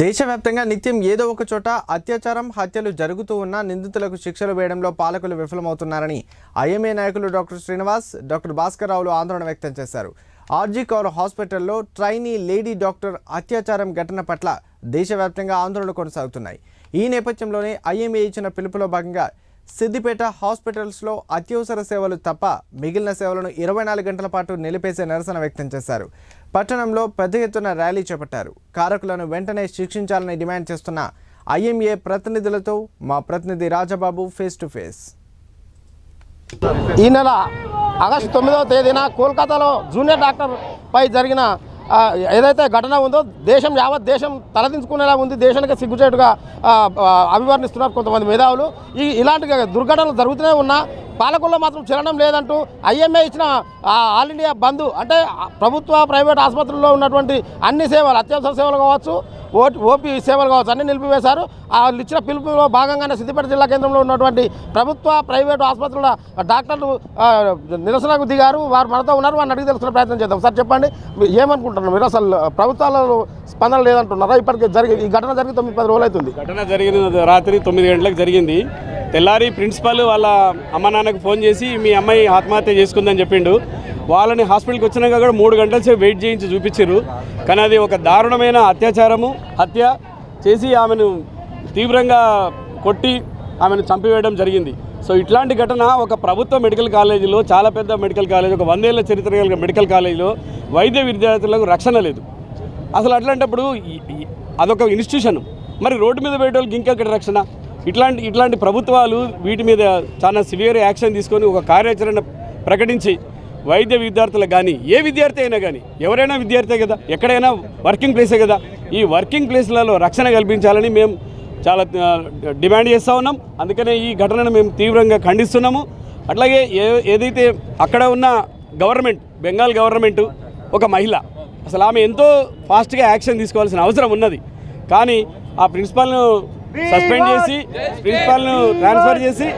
దేశవ్యాప్తంగా నిత్యం ఏదో ఒక చోట అత్యాచారం హత్యలు జరుగుతూ ఉన్నా నిందితులకు శిక్షలు వేయడంలో పాలకులు విఫలమవుతున్నారని ఐఎంఏ నాయకులు డాక్టర్ శ్రీనివాస్ డాక్టర్ భాస్కర్ రావులు ఆందోళన వ్యక్తం చేశారు. ఆర్జీ కౌర్ హాస్పిటల్లో ట్రైనీ లేడీ డాక్టర్ అత్యాచారం ఘటన పట్ల దేశవ్యాప్తంగా ఆందోళనలు కొనసాగుతున్నాయి. ఈ నేపథ్యంలోనే ఐఎంఏ ఇచ్చిన పిలుపులో భాగంగా సిద్దిపేట హాస్పిటల్స్లో అత్యవసర సేవలు తప్ప మిగిలిన సేవలను ఇరవై నాలుగు గంటల పాటు నిలిపేసే నిరసన వ్యక్తం చేశారు. పట్టణంలో పెద్ద ఎత్తున ర్యాలీ చేపట్టారు. కారకులను వెంటనే శిక్షించాలని డిమాండ్ చేస్తున్న ఐఎంఏ ప్రతినిధులతో మా ప్రతినిధి రాజబాబు ఫేస్ టు ఫేస్. ఈ నెల ఆగస్టు తొమ్మిదవ తేదీన కోల్కతాలో జూనియర్ డాక్టర్ పై జరిగిన ఏదైతే ఘటన ఉందో దేశం యావత్ దేశం తలదించుకునేలా ఉంది. దేశానికి సిగ్గుచేటుగా అభివర్ణిస్తున్నారు కొంతమంది మేధావులు. ఈ ఇలాంటి దుర్ఘటనలు జరుగుతూనే ఉన్నా పాలకుల్లో మాత్రం చలనం లేదంటూ ఐఎంఏ ఇచ్చిన ఆల్ ఇండియా బంద్ అంటే ప్రభుత్వ ప్రైవేట్ ఆసుపత్రుల్లో ఉన్నటువంటి అన్ని సేవలు అత్యవసర సేవలు కావచ్చు ఓ- ఓపీ సేవలు కావచ్చు అన్ని నిలిపివేశారు. వాళ్ళు ఇచ్చిన పిలుపులో భాగంగానే సిద్దిపేట జిల్లా కేంద్రంలో ఉన్నటువంటి ప్రభుత్వ ప్రైవేటు ఆసుపత్రుల డాక్టర్లు నిరసనకు దిగారు. వారు మనతో ఉన్నారు. వారిని అడిగి తెలుసుకునే ప్రయత్నం చేద్దాం. సార్ చెప్పండి. ఏమనుకుంటున్నారు మీరు? అసలు ప్రభుత్వాలలో స్పందన లేదంటున్నారా? ఇప్పటికే జరిగి ఈ ఘటన జరిగి తొమ్మిది పది రోజులు అవుతుంది ఘటన జరిగిన రాత్రి తొమ్మిది గంటలకు జరిగింది. తెల్లారి ప్రిన్సిపల్ వాళ్ళ అమ్మ నాన్నకు ఫోన్ చేసి మీ అమ్మాయి ఆత్మహత్య చేసుకుందని చెప్పిండు. వాళ్ళని హాస్పిటల్కి వచ్చినాక కూడా మూడు గంటల సేపు వెయిట్ చేయించి చూపించారు కానీ అది ఒక దారుణమైన అత్యాచారము. హత్య చేసి ఆమెను తీవ్రంగా కొట్టి ఆమెను చంపివేయడం జరిగింది. సో ఇట్లాంటి ఘటన ఒక ప్రభుత్వ మెడికల్ కాలేజీలో చాలా పెద్ద మెడికల్ కాలేజ్ ఒక వందేళ్ళ చరిత్ర కలిగిన మెడికల్ కాలేజీలో వైద్య విద్యార్థులకు రక్షణ లేదు. అసలు అట్లాంటప్పుడు అదొక ఇన్స్టిట్యూషన్. మరి రోడ్డు మీద పోయే వాళ్ళకి ఇంకెక్కడ రక్షణ? ఇట్లాంటి ఇట్లాంటి ప్రభుత్వాలు వీటి మీద చాలా సివియర్ యాక్షన్ తీసుకొని ఒక కార్యాచరణ ప్రకటించి వైద్య విద్యార్థులకు కానీ ఏ విద్యార్థి అయినా కానీ ఎవరైనా విద్యార్థే కదా ఎక్కడైనా వర్కింగ్ ప్లేసే కదా ఈ వర్కింగ్ ప్లేస్లలో రక్షణ కల్పించాలని మేము చాలా డిమాండ్ చేస్తూ ఉన్నాం. అందుకనే ఈ ఘటనను మేము తీవ్రంగా ఖండిస్తున్నాము. అట్లాగే ఏ ఏదైతే అక్కడ ఉన్న గవర్నమెంట్ బెంగాల్ గవర్నమెంట్ ఒక మహిళ అసలు ఆమె ఎంతో ఫాస్ట్గా యాక్షన్ తీసుకోవాల్సిన అవసరం ఉన్నది. కానీ ఆ ప్రిన్సిపాల్ను సస్పెండ్ చేసి ప్రిన్సిపాల్ను ట్రాన్స్ఫర్ చేసి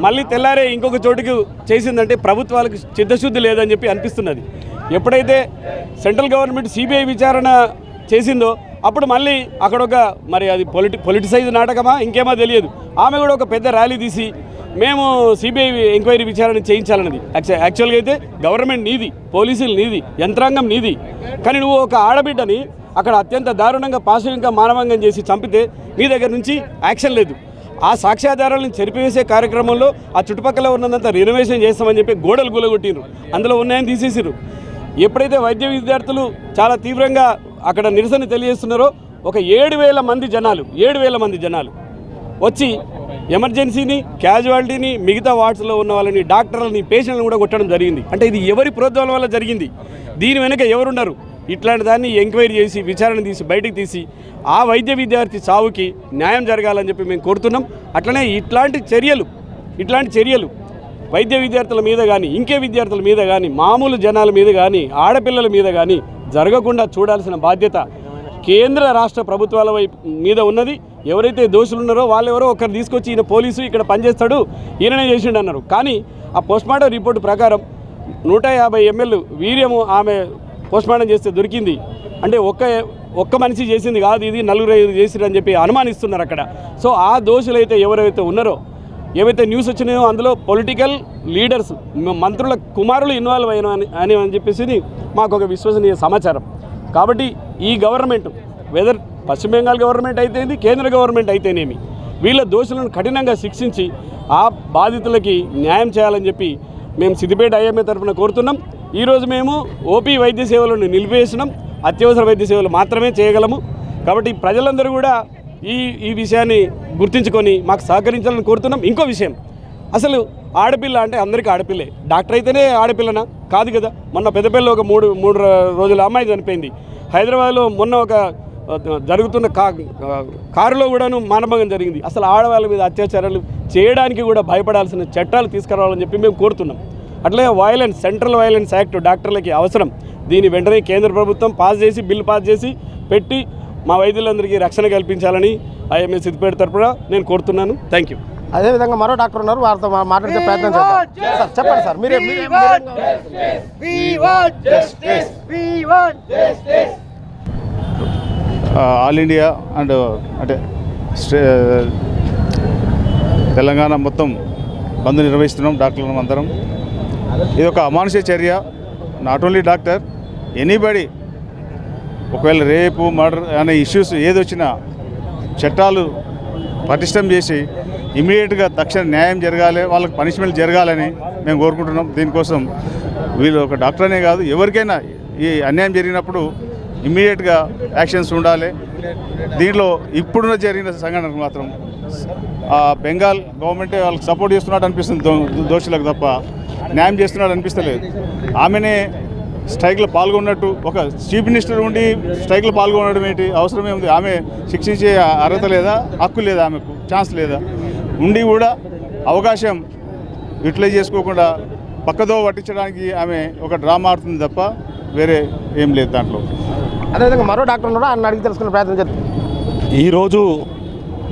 మళ్ళీ తెల్లారే ఇంకొక చోటుకు చేసిందంటే ప్రభుత్వాలకు చిత్తశుద్ధి లేదని చెప్పి అనిపిస్తున్నది. ఎప్పుడైతే సెంట్రల్ గవర్నమెంట్ సిబిఐ విచారణ చేసిందో అప్పుడు మళ్ళీ అక్కడ ఒక మరి అది పొలిటి పొలిటిసైజ్ నాటకమా ఇంకేమో తెలియదు. ఆమె కూడా ఒక పెద్ద ర్యాలీ తీసి మేము సిబిఐ ఎంక్వైరీ విచారణ చేయించాలన్నది. యాక్చు- యాక్చువల్గా అయితే గవర్నమెంట్ నీది పోలీసులు నీది యంత్రాంగం నీది. కానీ నువ్వు ఒక ఆడబిడ్డని అక్కడ అత్యంత దారుణంగా పాశవికంగా మానవంగం చేసి చంపితే మీ దగ్గర నుంచి యాక్షన్ లేదు. ఆ సాక్ష్యాధారాలను చెరిపివేసే కార్యక్రమంలో ఆ చుట్టుపక్కల ఉన్నదంతా రినోవేషన్ చేస్తామని చెప్పి గోడలు గులగొట్టిండ్రు అందులో ఉన్నాయని తీసేసిర్రు. ఎప్పుడైతే వైద్య విద్యార్థులు చాలా తీవ్రంగా అక్కడ నిరసన తెలియజేస్తున్నారో ఒక ఏడు వేల మంది జనాలు ఏడు వేల మంది జనాలు వచ్చి ఎమర్జెన్సీని క్యాజువాలిటీని మిగతా వార్డ్స్లో ఉన్న వాళ్ళని డాక్టర్లని పేషెంట్లను కూడా కొట్టడం జరిగింది. అంటే ఇది ఎవరి ప్రోద్బలం వల్ల జరిగింది? దీని వెనుక ఎవరున్నారు? ఇట్లాంటి దాన్ని ఎంక్వైరీ చేసి విచారణ తీసి బయటకు తీసి ఆ వైద్య విద్యార్థి చావుకి న్యాయం జరగాలని చెప్పి మేము కోరుతున్నాం. అట్లనే ఇట్లాంటి చర్యలు ఇట్లాంటి చర్యలు వైద్య విద్యార్థుల మీద కానీ ఇంకే విద్యార్థుల మీద కానీ మామూలు జనాల మీద కానీ ఆడపిల్లల మీద కానీ జరగకుండా చూడాల్సిన బాధ్యత కేంద్ర రాష్ట్ర ప్రభుత్వాల వైపు మీద ఉన్నది. ఎవరైతే దోషులు ఉన్నారో వాళ్ళెవరో ఒకరు తీసుకొచ్చి ఈయన పోలీసు ఇక్కడ పనిచేస్తాడు ఈయననే చేసిండు అన్నారు. కానీ ఆ పోస్ట్మార్టం రిపోర్ట్ ప్రకారం నూట యాభై ఎంఎల్ వీర్యము ఆమె పోస్ట్మార్టం చేస్తే దొరికింది. అంటే ఒక్క ఒక్క మనిషి చేసింది కాదు ఇది నలుగురు ఐదు చేసిరు అని చెప్పి అనుమానిస్తున్నారు అక్కడ. సో ఆ దోషులైతే ఎవరైతే ఉన్నారో ఏవైతే న్యూస్ వచ్చినాయో అందులో పొలిటికల్ లీడర్స్ మంత్రుల కుమారులు ఇన్వాల్వ్ అయిన అని అని చెప్పేసి మాకు ఒక విశ్వసనీయ సమాచారం. కాబట్టి ఈ గవర్నమెంట్ వెదర్ పశ్చిమ బెంగాల్ గవర్నమెంట్ అయితేంది కేంద్ర గవర్నమెంట్ అయితేనేమి వీళ్ళ దోషులను కఠినంగా శిక్షించి ఆ బాధితులకి న్యాయం చేయాలని చెప్పి మేము సిద్దిపేట ఐఎంఏ తరఫున కోరుతున్నాం. ఈరోజు మేము ఓపీ వైద్య సేవలను నిలిపివేసినాం అత్యవసర వైద్య సేవలు మాత్రమే చేయగలము. కాబట్టి ప్రజలందరూ కూడా ఈ ఈ విషయాన్ని గుర్తించుకొని మాకు సహకరించాలని కోరుతున్నాం. ఇంకో విషయం అసలు ఆడపిల్ల అంటే అందరికీ ఆడపిల్లే. డాక్టర్ అయితేనే ఆడపిల్లనా? కాదు కదా. మొన్న పెద్దపిల్ల ఒక మూడు మూడు రోజుల అమ్మాయి చనిపోయింది. హైదరాబాద్లో మొన్న ఒక జరుగుతున్న కా కారులో కూడాను మానభంగం జరిగింది. అసలు ఆడవాళ్ళ మీద అత్యాచారాలు చేయడానికి కూడా భయపడాల్సిన చట్టాలు తీసుకురావాలని చెప్పి మేము కోరుతున్నాం. అట్లే వైలెన్స్ సెంట్రల్ వైలెన్స్ యాక్ట్ డాక్టర్లకి అవసరం. దీన్ని వెంటనే కేంద్ర ప్రభుత్వం పాస్ చేసి బిల్ పాస్ చేసి పెట్టి మా వైద్యులందరికీ రక్షణ కల్పించాలని ఐఎంఏ సిద్దిపేట తరపున నేను కోరుతున్నాను. థ్యాంక్ యూ అదేవిధంగా మరో డాక్టర్ ఉన్నారు. వారితో మాట్లాడే ప్రయత్నం చేద్దాం. సార్ చెప్పండి సార్. మీరే. ఆల్ ఇండియా అండ్ అంటే స్టే తెలంగాణ మొత్తం బంద్ నిర్వహిస్తున్నాం. డాక్టర్లం అందరం. ఇది ఒక అమానుష చర్య. నాట్ ఓన్లీ డాక్టర్ ఎనీబడి ఒకవేళ రేపు మర్డర్ అనే ఇష్యూస్ ఏది వచ్చినా చట్టాలు పటిష్టం చేసి ఇమీడియట్గా తక్షణ న్యాయం జరగాలి వాళ్ళకి పనిష్మెంట్ జరగాలని మేము కోరుకుంటున్నాం. దీనికోసం వీళ్ళు ఒక డాక్టర్ అనే కాదు ఎవరికైనా ఈ అన్యాయం జరిగినప్పుడు ఇమ్మీడియట్గా యాక్షన్స్ ఉండాలి. దీంట్లో ఇప్పుడున్న జరిగిన సంఘటనకు మాత్రం ఆ బెంగాల్ గవర్నమెంటే వాళ్ళకి సపోర్ట్ చేస్తున్నట్టు అనిపిస్తుంది దో- దోషులకు తప్ప. న్యాయం చేస్తున్నట్టు అనిపిస్తలేదు. ఆమెనే స్ట్రైక్లో పాల్గొన్నట్టు ఒక చీఫ్ మినిస్టర్ ఉండి స్ట్రైక్లో పాల్గొనడం ఏంటి? అవసరమే ఉంది ఆమె శిక్షించే అర్హత లేదా? హక్కు లేదా ఆమెకు? ఛాన్స్ లేదా? ఉండి కూడా అవకాశం యూటిలైజ్ చేసుకోకుండా పక్కదో పట్టించడానికి ఆమె ఒక డ్రామా ఆడుతుంది తప్ప వేరే ఏం లేదు దాంట్లో. అదేవిధంగా మరో డాక్టర్ ఉన్నాడు? ఆయన అడిగి తెలుసుకునే ప్రయత్నం చేద్దాం. ఈరోజు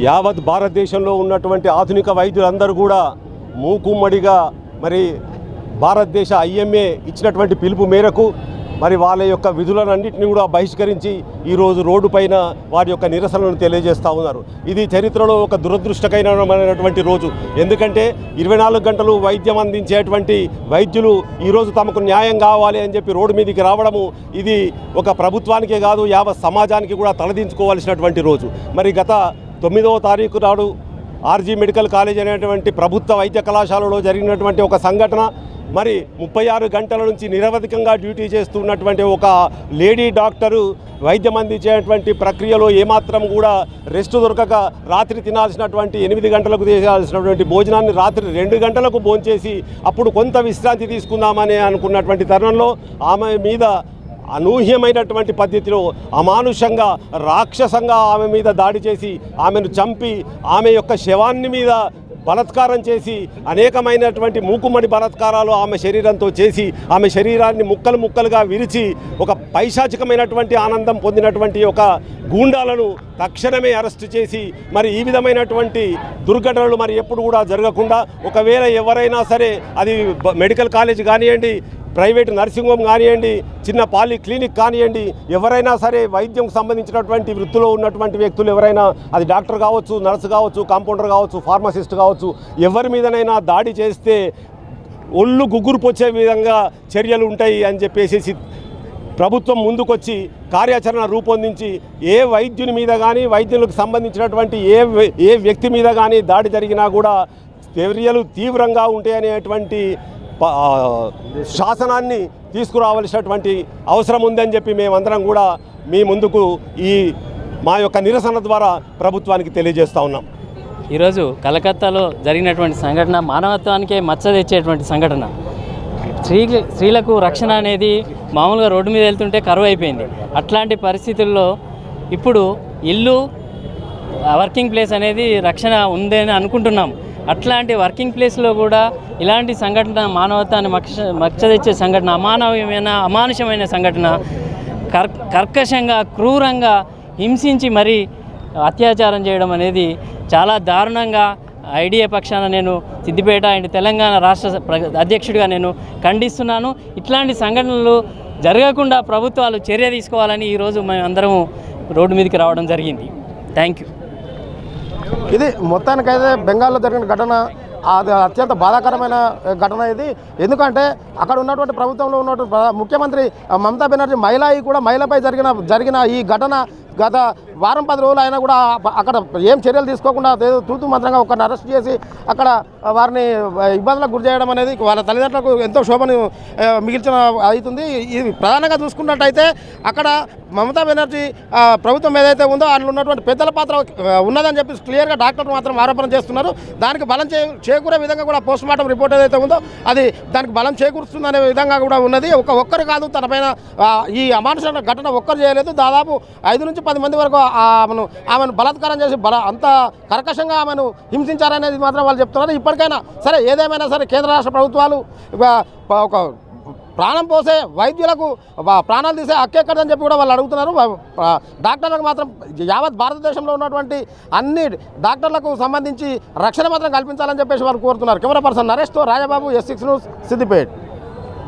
యావత్ భారతదేశంలో ఉన్నటువంటి ఆధునిక వైద్యులందరూ కూడా మూకుమ్మడిగా మరి భారతదేశ ఐఎంఏ ఇచ్చినటువంటి పిలుపు మేరకు మరి వాళ్ళ యొక్క విధులన్నింటినీ కూడా బహిష్కరించి ఈరోజు రోడ్డు పైన వారి యొక్క నిరసనను తెలియజేస్తూ ఉన్నారు. ఇది చరిత్రలో ఒక దురదృష్టకరమైనటువంటి రోజు. ఎందుకంటే ఇరవై నాలుగు గంటలు వైద్యం అందించేటువంటి వైద్యులు ఈరోజు తమకు న్యాయం కావాలి అని చెప్పి రోడ్డు మీదకి రావడము ఇది ఒక ప్రభుత్వానికే కాదు యావత్ సమాజానికి కూడా తలదించుకోవాల్సినటువంటి రోజు. మరి గత తొమ్మిదవ తారీఖు నాడు ఆర్జీ మెడికల్ కాలేజ్ అనేటువంటి ప్రభుత్వ వైద్య కళాశాలలో జరిగినటువంటి ఒక సంఘటన. మరి ముప్పై ఆరు గంటల నుంచి నిరవధికంగా డ్యూటీ చేస్తున్నటువంటి ఒక లేడీ డాక్టరు వైద్యం అందించేటువంటి ప్రక్రియలో ఏమాత్రం కూడా రెస్ట్ దొరకక రాత్రి తినాల్సినటువంటి ఎనిమిది గంటలకు చేయాల్సినటువంటి భోజనాన్ని రాత్రి రెండు గంటలకు భోంచేసి అప్పుడు కొంత విశ్రాంతి తీసుకుందామని అనుకున్నటువంటి తరుణంలో ఆమె మీద అనూహ్యమైనటువంటి పద్ధతిలో అమానుషంగా రాక్షసంగా ఆమె మీద దాడి చేసి ఆమెను చంపి ఆమె యొక్క శవాన్ని మీద బలత్కారం చేసి అనేకమైనటువంటి మూకుమ్మడి బలత్కారాలు ఆమె శరీరంతో చేసి ఆమె శరీరాన్ని ముక్కలు ముక్కలుగా విరిచి ఒక పైశాచికమైనటువంటి ఆనందం పొందినటువంటి ఒక గూండాలను తక్షణమే అరెస్టు చేసి మరి ఈ విధమైనటువంటి దుర్ఘటనలు మరి ఎప్పుడు కూడా జరగకుండా ఒకవేళ ఎవరైనా సరే అది మెడికల్ కాలేజ్ కానివ్వండి ప్రైవేట్ నర్సింగ్ హోమ్ కానివ్వండి చిన్న పాలి క్లినిక్ కానివ్వండి ఎవరైనా సరే వైద్యం సంబంధించినటువంటి వృత్తిలో ఉన్నటువంటి వ్యక్తులు ఎవరైనా అది డాక్టర్ కావచ్చు నర్సు కావచ్చు కాంపౌండర్ కావచ్చు ఫార్మసిస్ట్ కావచ్చు ఎవరి మీదనైనా దాడి చేస్తే ఒళ్ళు గుగ్గురు పొచ్చే విధంగా చర్యలు ఉంటాయి అని చెప్పేసి ప్రభుత్వం ముందుకొచ్చి కార్యాచరణ రూపొందించి ఏ వైద్యుని మీద కానీ వైద్యులకు సంబంధించినటువంటి ఏ వ్య- ఏ వ్యక్తి మీద కానీ దాడి జరిగినా కూడా చర్యలు తీవ్రంగా ఉంటాయనేటువంటి శాసనాన్ని తీసుకురావలసినటువంటి అవసరం ఉందని చెప్పి మేమందరం కూడా మీ ముందుకు ఈ మా యొక్క నిరసన ద్వారా ప్రభుత్వానికి తెలియజేస్తూ ఉన్నాం. ఈరోజు కలకత్తాలో జరిగినటువంటి సంఘటన మానవత్వానికే మచ్చ తెచ్చేటువంటి సంఘటన. స్త్రీ స్త్రీలకు రక్షణ అనేది మామూలుగా రోడ్డు మీద వెళ్తుంటే కరువు అయిపోయింది. అట్లాంటి పరిస్థితుల్లో ఇప్పుడు ఇల్లు వర్కింగ్ ప్లేస్ అనేది రక్షణ ఉందని అనుకుంటున్నాం. అట్లాంటి వర్కింగ్ ప్లేస్లో కూడా ఇలాంటి సంఘటన మానవత్వాన్ని మక్ష మచ్చ తెచ్చే సంఘటన అమానవీయమైన అమానుషమైన సంఘటన కర్ కర్కశంగా క్రూరంగా హింసించి మరీ అత్యాచారం చేయడం అనేది చాలా దారుణంగా ఐడియా పక్షాన నేను సిద్దిపేట అండ్ తెలంగాణ రాష్ట్ర ప్ర- అధ్యక్షుడిగా నేను ఖండిస్తున్నాను. ఇట్లాంటి సంఘటనలు జరగకుండా ప్రభుత్వాలు చర్య తీసుకోవాలని ఈరోజు మేము అందరం రోడ్డు మీదకి రావడం జరిగింది. థ్యాంక్ యూ ఇది మొత్తానికైతే బెంగాల్లో జరిగిన ఘటన అది అత్యంత బాధాకరమైన ఘటన ఇది. ఎందుకంటే అక్కడ ఉన్నటువంటి ప్రభుత్వంలో ఉన్నటువంటి ముఖ్యమంత్రి మమతా బెనర్జీ మహిళ కూడా మహిళపై జరిగిన జరిగిన ఈ ఘటన గత వారం పది రోజులు అయినా కూడా అక్కడ ఏం చర్యలు తీసుకోకుండా తూతు మంత్రంగా ఒకరిని అరెస్ట్ చేసి అక్కడ వారిని ఇబ్బందులకు గురి చేయడం అనేది వాళ్ళ తల్లిదండ్రులకు ఎంతో శోభను మిగిల్చిన అవుతుంది. ఇది ప్రధానంగా చూసుకున్నట్టయితే అక్కడ మమతా బెనర్జీ ప్రభుత్వం ఏదైతే ఉందో అందులో ఉన్నటువంటి పెద్దల పాత్ర ఉన్నదని చెప్పి క్లియర్గా డాక్టర్ మాత్రం ఆరోపణ చేస్తున్నారు. దానికి బలం చే చేకూరే విధంగా కూడా పోస్ట్ మార్టం రిపోర్ట్ ఏదైతే ఉందో అది దానికి బలం చేకూరుస్తుందనే విధంగా కూడా ఉన్నది. ఒక ఒక్కరు కాదు తనపైన ఈ అమానుష ఘటన ఒక్కరు చేయలేదు. దాదాపు ఐదు నుంచి పది మంది వరకు ఆమెను ఆమెను బలాత్కారం చేసి బల అంత కర్కశంగా ఆమెను హింసించారనేది మాత్రం వాళ్ళు చెప్తున్నారు. ఇప్పటికైనా సరే ఏదేమైనా సరే కేంద్ర రాష్ట్ర ప్రభుత్వాలు ఒక ప్రాణం పోసే వైద్యులకు ప్రాణాలు తీసే హక్కెక్కడని చెప్పి కూడా వాళ్ళు అడుగుతున్నారు. డాక్టర్లకు మాత్రం యావత్ భారతదేశంలో ఉన్నటువంటి అన్ని డాక్టర్లకు సంబంధించి రక్షణ మాత్రం కల్పించాలని చెప్పేసి వాళ్ళు కోరుతున్నారు. Camera person నరేష్తో Rajababu S six news Siddipet.